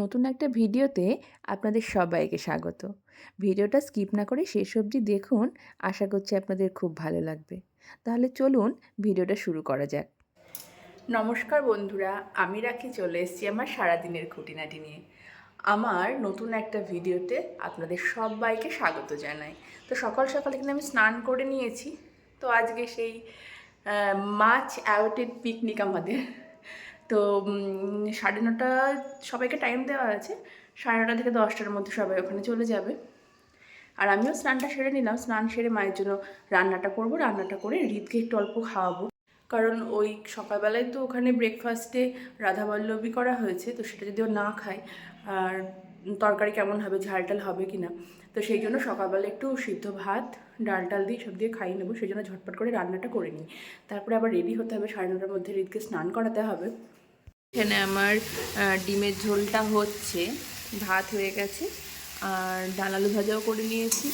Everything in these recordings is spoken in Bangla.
নতুন একটা ভিডিওতে আপনাদের সবাইকে স্বাগত। ভিডিওটা স্কিপ না করে শেষ অবধি দেখুন, আশা করছি আপনাদের খুব ভালো লাগবে। তাহলে চলুন ভিডিওটা শুরু করা যাক। নমস্কার বন্ধুরা, আমি রাখি, চলে এসেছি আমার সারাদিনের খুঁটিনাটি নিয়ে। আমার নতুন একটা ভিডিওতে আপনাদের সবাইকে স্বাগত জানাই। তো সকাল সকাল এখানে আমি স্নান করে নিয়েছি। তো আজকে সেই মাছ অ্যাওটেড পিকনিক আমাদের। তো সাড়ে নটা সবাইকে টাইম দেওয়া আছে। সাড়ে নটা থেকে দশটার মধ্যে সবাই ওখানে চলে যাবে। আর আমিও স্নানটা সেরে নিলাম। স্নান সেরে মায়ের জন্য রান্নাটা করব। রান্নাটা করে হৃদকে একটু অল্প খাওয়াবো। কারণ ওই সকালবেলায় তো ওখানে ব্রেকফাস্টে রাধাবল্লভী করা হয়েছে, তো সেটা যদি ও না খায়, আর তরকারি কেমন হবে ঝাল টাল হবে কি না তো সেই জন্য সকালবেলা একটু সিদ্ধ ভাত ডাল টাল দিয়ে সব দিয়ে খাইয়ে নেব। সেই জন্য ঝটপট করে রান্নাটা করে নিই। তারপরে আবার রেডি হতে হবে। সাড়ে নটার মধ্যে রিতকে স্নান করাতে হবে। এখানে আমার ডিমের ঝোলটা হচ্ছে, ভাত হয়ে গেছে, আর ডাল আলু ভাজাও করে নিয়েছি।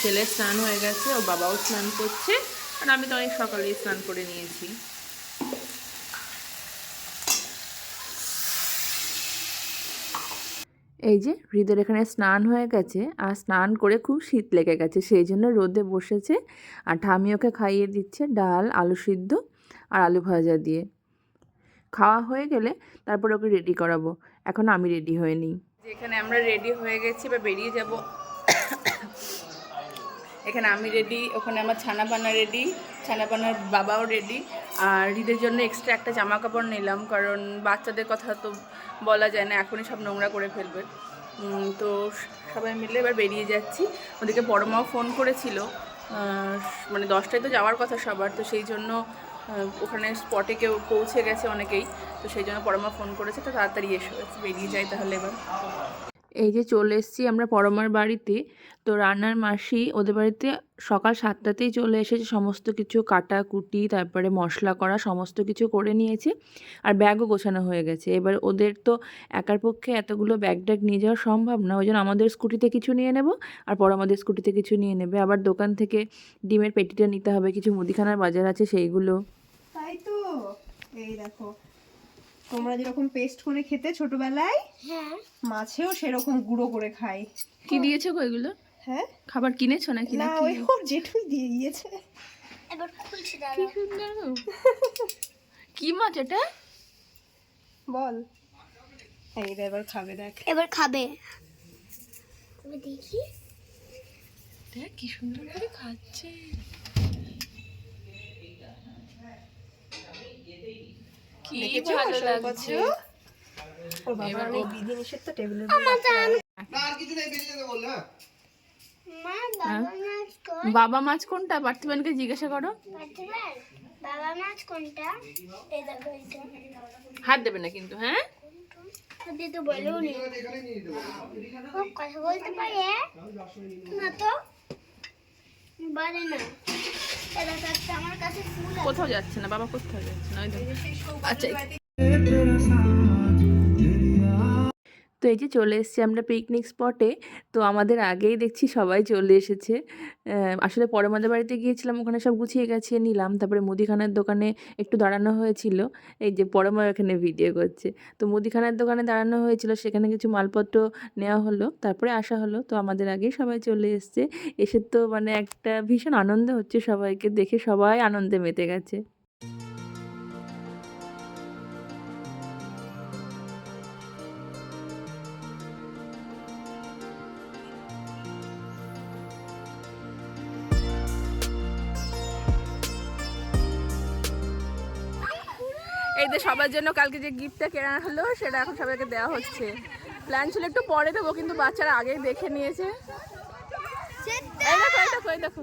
ছেলে স্নান হয়ে গেছে, ও বাবাও স্নান করছে, আর আমি তো অনেক সকালেই স্নান করে নিয়েছি। এই যে হৃদের এখানে স্নান হয়ে গেছে, আর স্নান করে খুব শীত লেগে গেছে, সেই জন্য রোদে বসেছে, আর ঠামি ওকে খাইয়ে দিচ্ছে ডাল, আলু সিদ্ধ, আর আলু ভাজা দিয়ে। খাওয়া হয়ে গেলে তারপর ওকে রেডি করাবো। এখন আমি রেডি হয়ে নিই এখানে আমরা রেডি হয়ে গেছি বা বেরিয়ে যাব, এখানে আমি রেডি ওখানে আমার ছানাপানা রেডি ছানাপানার বাবাও রেডি আর ঈদের জন্য এক্সট্রা একটা জামা কাপড় নিলাম, কারণ বাচ্চাদের কথা তো বলা যায় না, এখনই সব নোংরা করে ফেলবে। তো সবাই মিলে এবার বেরিয়ে যাচ্ছি। ওদিকে পরমাও ফোন করেছিল মানে দশটায় তো যাওয়ার কথা সবার, তো সেই জন্য ওখানে স্পটে কেউ পৌঁছে গেছে অনেকেই, তো সেই জন্য পরমা ফোন করেছে, তো তাড়াতাড়ি এসো, বেরিয়ে যায় তাহলে এবার। এই যে চলে এসেছি আমরা পরমার বাড়িতে। তো রান্নার মাসি ওদের বাড়িতে সকাল সাতটাতেই চলে এসেছে, সমস্ত কিছু কাটা, কুটি, তারপরে মশলা করা, সমস্ত কিছু করে নিয়েছে আর ব্যাগও গোছানো হয়ে গেছে। এবার ওদের তো একার পক্ষে এতগুলো ব্যাগ ট্যাগ নিয়ে যাওয়া সম্ভব না, ওই জন্য আমাদের স্কুটিতে কিছু নিয়ে নেব আর পর আমাদের স্কুটিতে কিছু নিয়ে নেবে। আবার দোকান থেকে ডিমের পেটিটা নিতে হবে, কিছু মুদিখানার বাজার আছে সেইগুলো। তাই তো? এই দেখো তোমরা যেরকম পেস্ট করে খেতে ছোটবেলায় হ্যাঁ। মাছেও সেরকম গুঁড়ো করে খাই। কি দিয়েছ গো এগুলো? হ্যাঁ? খাবার কিনেছো নাকি না ওই ওর জেঠুই দিয়ে দিয়েছে। এবার খুলছি কি সুন্দর গো। কি মাছ এটা? বল। এই এবার খাবে দেখ। এবার খাবে। তুমি দেখি। দেখ কি সুন্দর করে খাচ্ছে। কি দেখেছ ভালো লাগছে? ওর বাবা অনেক বিধি নিষেধ তো টেবিলের বাবা মাছ বাবা মাছ কোনটা? পার্থিবানকে জিজ্ঞাসা করো। বাবা মাছ কোনটা? হাত দেবে না কিন্তু হ্যাঁ? তো বলেও নি। কথা বলতে পারে? না তো? বলে না। এটা তো একটা আমার কাছে ফুল আছে। কোথাও যাচ্ছে না বাবা কোথাও যাচ্ছে না আচ্ছা তো এই যে চলে এসেছি আমরা পিকনিক স্পটে তো আমাদের আগেই দেখছি সবাই চলে এসেছে। আসলে পরে আমাদের বাড়িতে গিয়েছিলাম, ওখানে সব গুছিয়ে গেছিয়ে নিলাম। তারপরে মুদিখানার দোকানে একটু দাঁড়ানো হয়েছিল। এই যে পরমা এখানে ভিডিও করছে। তো মুদিখানার দোকানে দাঁড়ানো হয়েছিল, সেখানে কিছু মালপত্র নেওয়া হলো, তারপরে আসা হলো। তো আমাদের আগেই সবাই চলে এসছে। এসে তো মানে একটা ভীষণ আনন্দ হচ্ছে সবাইকে, দেখে সবাই আনন্দে মেতে গেছে। এই যে সবার জন্য কালকে যে গিফটটা কেনা হলো, সেটা এখন সবাইকে দেওয়া হচ্ছে। প্ল্যান ছিল একটু পরে দেবো, কিন্তু বাচ্চারা আগেই দেখে নিয়েছে। দেখো দেখো।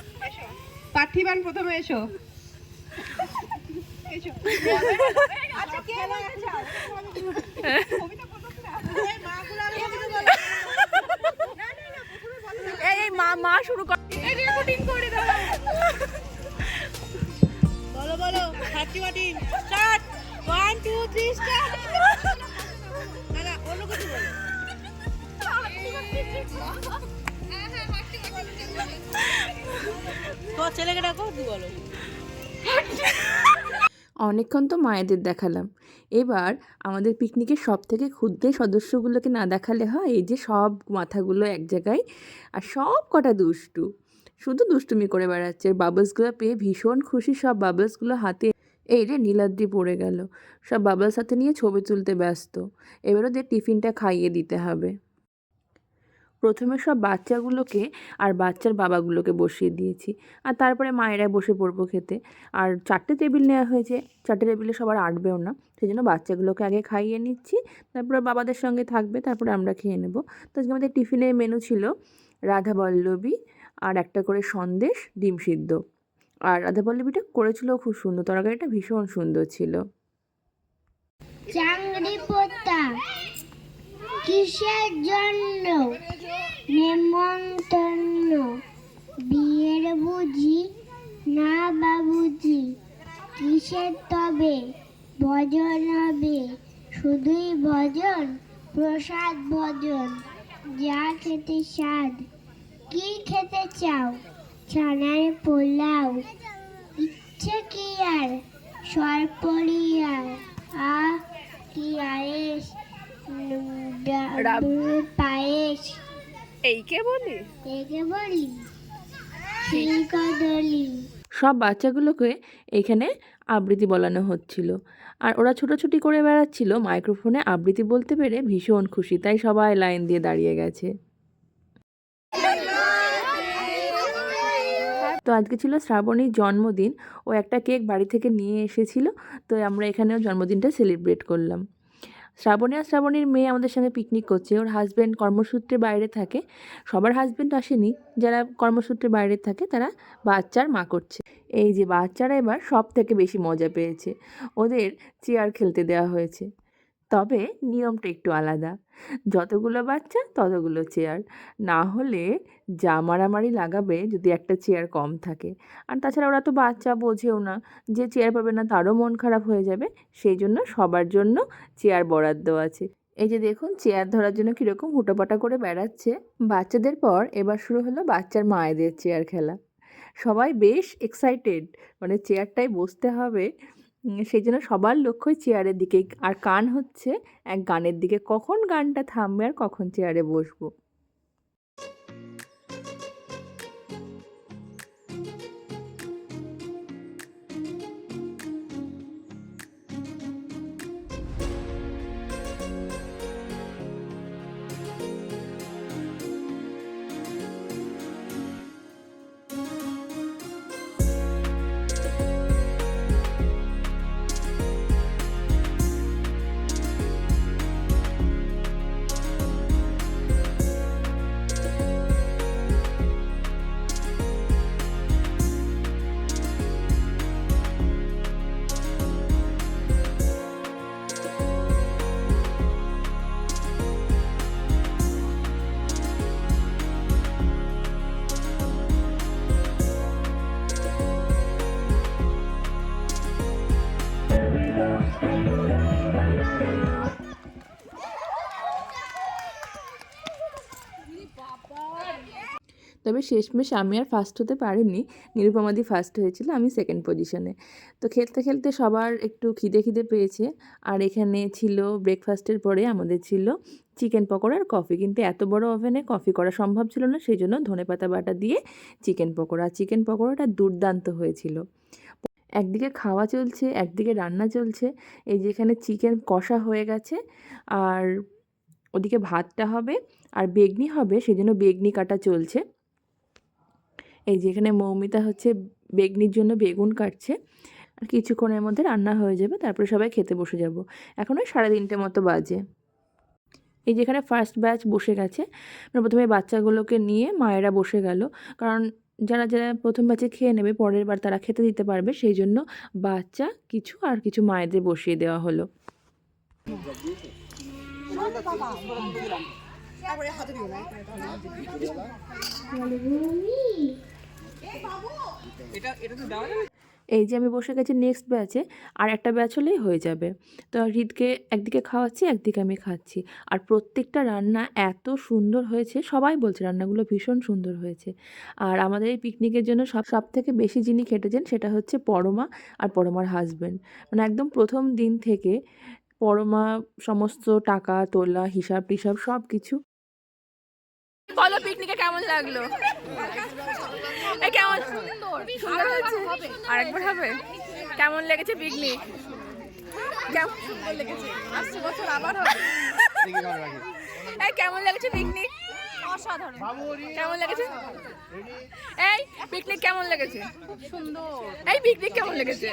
পার্থিবান প্রথমে এসো। এসো। আচ্ছা কে বলতে চাও? এই মা মা শুরু কর। রেকর্ডিং করে দাও। বলো বলো হাতি বাটি স্টার্ট। 1 2 3 স্টার্ট। দাদা অন্য কিছু বলো। অনেকক্ষণ তো মায়েদের দেখালাম। এবার আমাদের পিকনিকের সব থেকে ক্ষুদ্র সদস্যগুলোকে না দেখালে হয়, এই যে সব মাথাগুলো এক জায়গায় আর সব কটা দুষ্টু। শুধু দুষ্টুমি করে বেড়াচ্ছে, বাবলসগুলো পেয়ে ভীষণ খুশি, সব বাবলসগুলো হাতে এই রে নীলাদ্রি পড়ে গেল। সব বাবলস হাতে নিয়ে ছবি তুলতে ব্যস্ত। এবার ওদের টিফিনটা খাইয়ে দিতে হবে। প্রথমে সব বাচ্চাগুলোকে আর বাচ্চার বাবাগুলোকে বসিয়ে দিয়েছি। আর তারপরে মায়েরা বসে পড়ব খেতে। আর চারটে টেবিল নেওয়া হয়েছে। চারটে টেবিলে সবার আটবেও না। সেই জন্য বাচ্চাগুলোকে আগে খাইয়ে নিচ্ছি। তারপরে বাবাদের সঙ্গে থাকবে। তারপরে আমরা খেয়ে নেব। তো আজকে আমাদের টিফিনের মেনু ছিল রাধা বল্লবী আর একটা করে সন্দেশ, ডিম সিদ্ধ। আর রাধা বল্লবীটা করেছিল খুব সুন্দর। তরকারিটা ভীষণ সুন্দর ছিল। চাংড়ি কিসের জন্য? নেমন্তন্ন। বিয়ের বুঝি? না বাবুজি। কিসের তবে? ভজন হবে। শুধুই ভজন? প্রসাদ ভজন? যা খেতে স্বাদ। কি খেতে চাও? ছানার পোলাও। ইচ্ছে কি আর? সরপরিয়ার পায়েস। এই কে বলি? বলি। শিলকদলি সব বাচ্চাগুলোকে এখানে আবৃত্তি বলানো হচ্ছিল। আর ওরা ছোটাছুটি করে বেড়াচ্ছিল মাইক্রোফোনে আবৃত্তি বলতে পেরে ভীষণ খুশি তাই সবাই লাইন দিয়ে দাঁড়িয়ে গেছে। তো আজকে ছিল শ্রাবণীর জন্মদিন ও একটা কেক বাড়ি থেকে নিয়ে এসেছিল তো আমরা এখানেও জন্মদিনটা সেলিব্রেট করলাম। শ্রাবণী আর শ্রাবণীর মেয়ে আমাদের সঙ্গে পিকনিক করছে। ওর হাজব্যান্ড কর্মসূত্রে বাইরে থাকে। সবার হাজব্যান্ড আসেনি। যারা কর্মসূত্রে বাইরে থাকে, তারা বাচ্চার মা করছে। এই যে বাচ্চারা এবার সব থেকে বেশি মজা পেয়েছে। ওদের চেয়ার খেলতে দেওয়া হয়েছে। তবে নিয়মটা একটু আলাদা। যতগুলো বাচ্চা, ততগুলো চেয়ার না হলে যা মারামারি লাগাবে যদি একটা চেয়ার কম থাকে। আর তাছাড়া ওরা তো বাচ্চা, বোঝেও না। যে চেয়ার পাবে না, তারও মন খারাপ হয়ে যাবে। সেই জন্য সবার জন্য চেয়ার বরাদ্দ আছে। এই যে দেখুন চেয়ার ধরার জন্য কীরকম হুটোপাটা করে বেড়াচ্ছে। বাচ্চাদের পর এবার শুরু হলো বাচ্চার মায়েদের চেয়ার খেলা। সবাই বেশ এক্সাইটেড মানে চেয়ারটায় বসতে হবে। সেই জন্য সবার লক্ষ্যই চেয়ারের দিকে। আর কান হচ্ছে এক গানের দিকে। কখন গানটা থামবে আর কখন চেয়ারে বসবো? তবে শেষমেশ আমি আর ফার্স্ট হতে পারিনি। নিরুপমাদি ফার্স্ট হয়েছিল আমি সেকেন্ড পজিশনে তো খেলতে খেলতে সবার একটু খিদে খিদে পেয়েছে। আর এখানে ছিল ব্রেকফাস্টের পরে আমাদের ছিল চিকেন পকোড়া আর কফি কিন্তু এত বড় ওভেনে কফি করা সম্ভব ছিল না সেই জন্য ধনেপাতা বাটা দিয়ে চিকেন পকোড়া। চিকেন পকোড়াটা দুর্দান্ত হয়েছিল। একদিকে খাওয়া চলছে, একদিকে রান্না চলছে। এই যে এখানে চিকেন কষা হয়ে গেছে। আর ওদিকে ভাতটা হবে, আর বেগনি হবে, সেজন্য বেগনি কাটা চলছে। এই যে এখানে মৌমিতা হচ্ছে বেগনির জন্য বেগুন কাটছে। আর কিছুক্ষণের মধ্যে রান্না হয়ে যাবে তারপরে সবাই খেতে বসে যাব। এখন ওই সাড়ে তিনটে মতো বাজে। এই যেখানে ফার্স্ট ব্যাচ বসে গেছে। মানে প্রথমে বাচ্চাগুলোকে নিয়ে মায়েরা বসে গেল। কারণ যারা যারা প্রথম ব্যাচে খেয়ে নেবে পরের বার তারা খেতে দিতে পারবে সেই জন্য বাচ্চা কিছু আর কিছু মায়েদের বসিয়ে দেওয়া হলো। এই যে আমি বসে গেছি নেক্সট ব্যাচে আর একটা ব্যাচ হলেই হয়ে যাবে। তো হৃদকে একদিকে খাওয়াচ্ছি, একদিকে আমি খাচ্ছি। আর প্রত্যেকটা রান্না এত সুন্দর হয়েছে, সবাই বলছে রান্নাগুলো ভীষণ সুন্দর হয়েছে। আর আমাদের এই পিকনিকের জন্য সব সব থেকে বেশি যিনি খেটেছেন সেটা হচ্ছে পরমা আর পরমার হাজব্যান্ড মানে একদম প্রথম দিন থেকে পরমা সমস্ত টাকা, তোলা হিসাব টিসাব সব কিছু বলো পিকনিকে কেমন লাগল? কেমন? সুন্দর। হয়েছে? আরেকবার হবে? কেমন লেগেছে পিকনিক? কেমন সুন্দর লেগেছে। আসছে বছর আবার হবে। এই কেমন লেগেছে পিকনিক? অসাধারণ। কেমন লেগেছে? এই পিকনিক কেমন লেগেছে? সুন্দর। এই পিকনিক কেমন লেগেছে?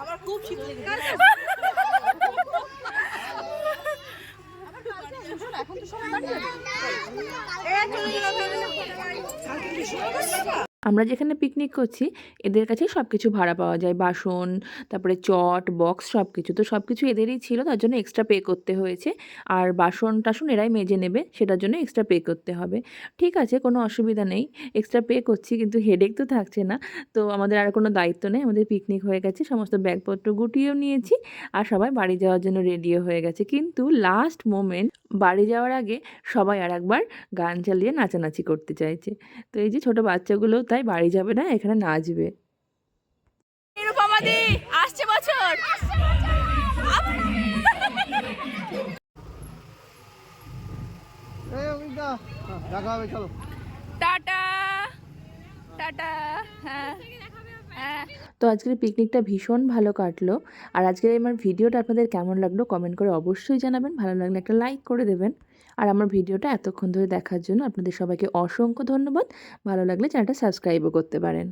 আমার খুব শীত লেগেছে আমরা যেখানে পিকনিক করছি, এদের কাছে সব কিছু ভাড়া পাওয়া যায়। বাসন, তারপরে চট বক্স সব কিছু তো সব কিছু এদেরই ছিল, তার জন্য এক্সট্রা পে করতে হয়েছে। আর বাসন টাসন এরাই মেজে নেবে, সেটার জন্য এক্সট্রা পে করতে হবে। ঠিক আছে, কোনো অসুবিধা নেই। এক্সট্রা পে করছি, কিন্তু হেডেক তো থাকছে না। তো আমাদের আর কোনো দায়িত্ব নেই, আমাদের পিকনিক হয়ে গেছে। সমস্ত ব্যাগপত্র গুটিয়েও নিয়েছি আর সবাই বাড়ি যাওয়ার জন্য রেডিও হয়ে গেছে। কিন্তু লাস্ট মোমেন্ট বাড়ি যাওয়ার আগে সবাই আর একবার গান চালিয়ে নাচানাচি করতে চাইছে। তো এই যে ছোটো বাচ্চাগুলো তাই বাড়ি যাবে না এখানে নাচবে আসছে বছর। দেখা হবে চলো। টাটা টাটা হ্যাঁ হ্যাঁ। তো আজকের পিকনিকটা ভীষণ ভালো কাটলো। আর আজকের আমার ভিডিওটা আপনাদের কেমন লাগল কমেন্ট করে অবশ্যই জানাবেন। ভালো লাগলে একটা লাইক করে দেবেন। আর আমার ভিডিওটা এতক্ষণ ধরে দেখার জন্য আপনাদের সবাইকে অসংখ্য ধন্যবাদ। ভালো লাগলে চ্যানেলটা সাবস্ক্রাইবও করতে পারেন।